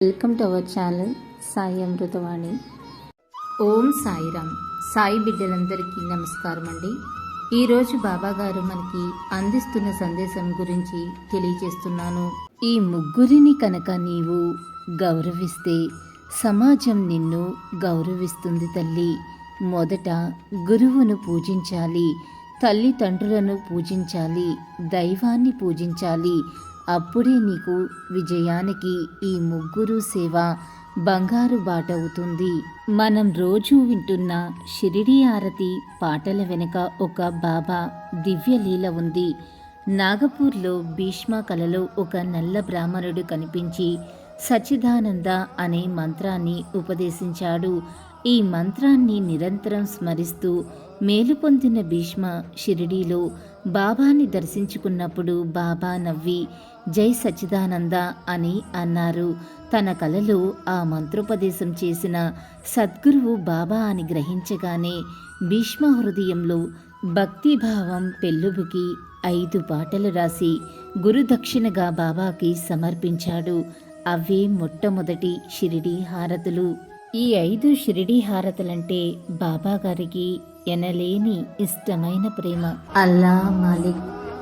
Welcome to our channel Sai Amrutavani ఓం సాయిరామ్. సాయి బిడ్డలందరికీ నమస్కారం అండి. ఈరోజు బాబాగారు మనకి అందిస్తున్న సందేశం గురించి తెలియజేస్తున్నాను. ఈ ముగ్గురిని కనుక నీవు గౌరవిస్తే సమాజం నిన్ను గౌరవిస్తుంది తల్లి. మొదట గురువును పూజించాలి తల్లిదండ్రులను పూజించాలి దైవాన్ని పూజించాలి అప్పుడే నీకు విజయానికి ఈ ముగ్గురు సేవ బంగారు బాట అవుతుంది మనం రోజు వింటున్న షిరిడి ఆరతి పాటల వెనుక ఒక బాబా దివ్యలీల ఉంది. నాగపూర్లో భీష్మ కలలో ఒక నల్ల బ్రాహ్మణుడు కనిపించి సచిదానంద అనే మంత్రాన్ని ఉపదేశించాడు. ఈ మంత్రాన్ని నిరంతరం స్మరిస్తూ మేలు పొందిన భీష్మ షిరిడీలో బాబాని దర్శించుకున్నప్పుడు బాబా నవ్వి జై సచ్చిదానంద అని అన్నారు. తన కలలో ఆ మంత్రోపదేశం చేసిన సద్గురువు బాబా అని గ్రహించగానే భీష్మ హృదయంలో భక్తిభావం పెళ్ళుబుకి ఐదు పాటలు రాసి గురుదక్షిణగా బాబాకి సమర్పించాడు. అవే మొట్టమొదటి షిరిడి హారతులు. ఈ ఐదు షిరిడి హారతులంటే బాబా గారికి ఎనలేని ఇష్టమైన ప్రేమ. అల్లా మాలిక్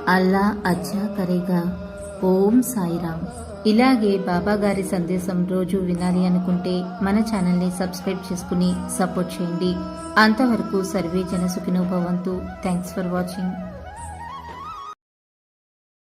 అల్లా అచ్చా కరేగా. ఓం సాయిరామ్. ఇలాగే బాబా గారి సందేశం రోజు వినాలి అనుకుంటే మన ఛానల్ని సబ్స్క్రైబ్ చేసుకుని సపోర్ట్ చేయండి. అంతవరకు సర్వే జన భవంతు థ్యాంక్స్ ఫర్ వాచింగ్.